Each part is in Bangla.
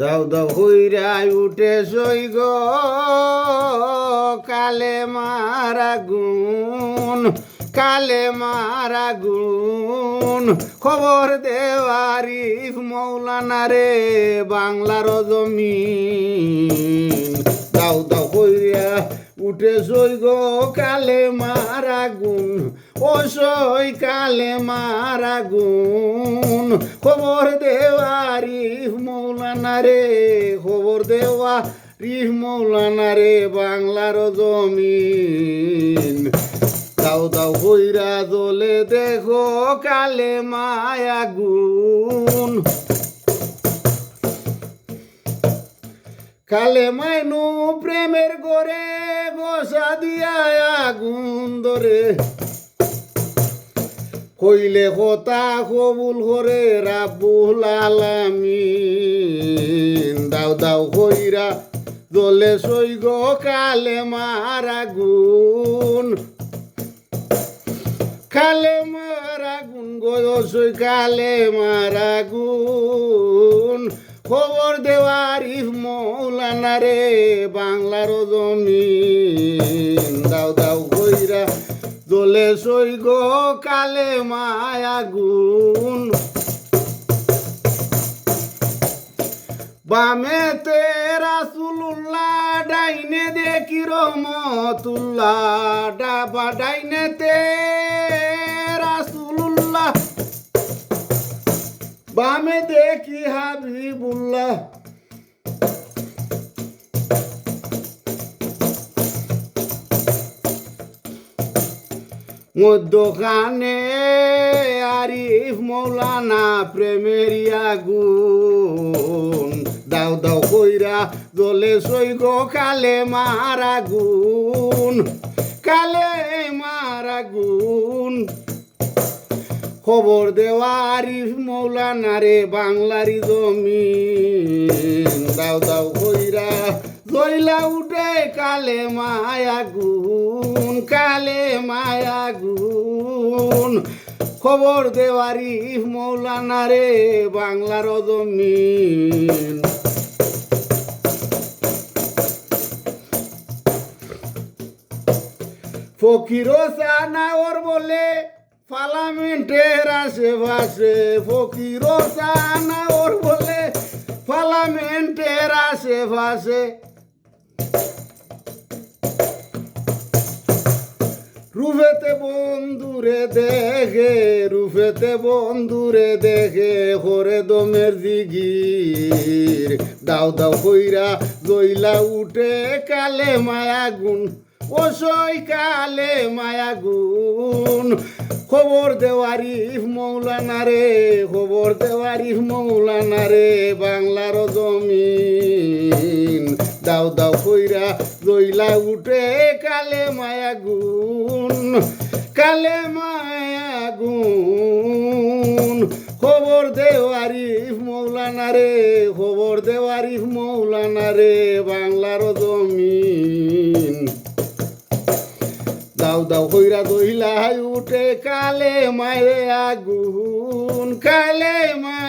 দাও দাও হইরাই উঠে সই গো। কালে মারা গুণ, কালে মারা গুণ। খবর দেওয়ারি মৌলানা রে, বাংলার জমিন। দাও দাও, হইরা উঠে সই গো, কালে মারা গুণ। ও সই কালে মারা গুণ। খবর দেওয়া রিফ মৌলানা রে, খবর দেওয়া রিফ মৌলানা রে বাংলার জমিন। দাও দাও হইরা দলে দেখো কালে মায়া গুণ। কালে মাইনু প্রেমের গরে গোসা দিয়া আগুন ধরে। কইলে কথা কবুল করে রাবুল আলামিন, দাও দাও কইরা দলে সই গো কালে মারা গুণ কালে মারা গুণ গো সই কালে মারা গুণ খবর দেওয়ার মৌলানা রে, বাংলার জমিন, দাও দাও দোলে সই গো কালে মায়া গুণ। বামেতে রাসুল্লাহ ডাইনে দেখি রহমতুল্লাহ ডাবা ডাইনেতে রাসুল্লাহ বামে দেখি হাবিবুল্লাহ। মধ্যখানে আরিফ মৌলানা প্রেমের আগুন। দাও দাও কইরা দলে সই গো কালে মারা গুণ কালে মারা গুণ খবর দেওয়া আরিফ মৌলানা রে বাংলারি জমিন। দাও দাও কইরা জইলা উঠে কালে মায়া গুণ, কালে মায়া গুণ। খবর দেওয়ারি মৌলানা রে, বাংলার জমিন। ফকিরো সানা ওর বলে, পার্লামেন্টের আশেপাশে। ফকিরো সানা ওর বলে, পার্লামেন্টের আশেপাশে। রুফেতে বন্ধুরে দেখে, রুফেতে বন্ধুরে দেখে করে দমের দিগির দাও দাও কইরা গইলা উঠে কালে মায়া গুণ ওসই কালে মায়া গুণ। খবর দেওয়ারি মৌলানা রে, খবর দেওয়ারি মৌলানা রে, বাংলার জমিন দাও দাও কইরা দইলা উঠে কালে মায়া গুণ, কালে মায়া গুণ। খবর দেওয়ারি মৌলানা রে, খবর দেওয়ারি মৌলানা রে, বাংলার জমিন। দাও দাও কইরা দইলা উঠে কালে মায়ে আগুন কালে আগুন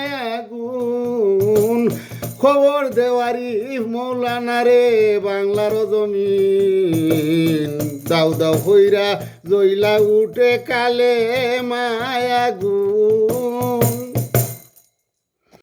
খবর দেওয়ারি মৌলানা রে বাংলার জমিন। দাও দাও হইরা জইলা উঠে কালে মায়া আগুন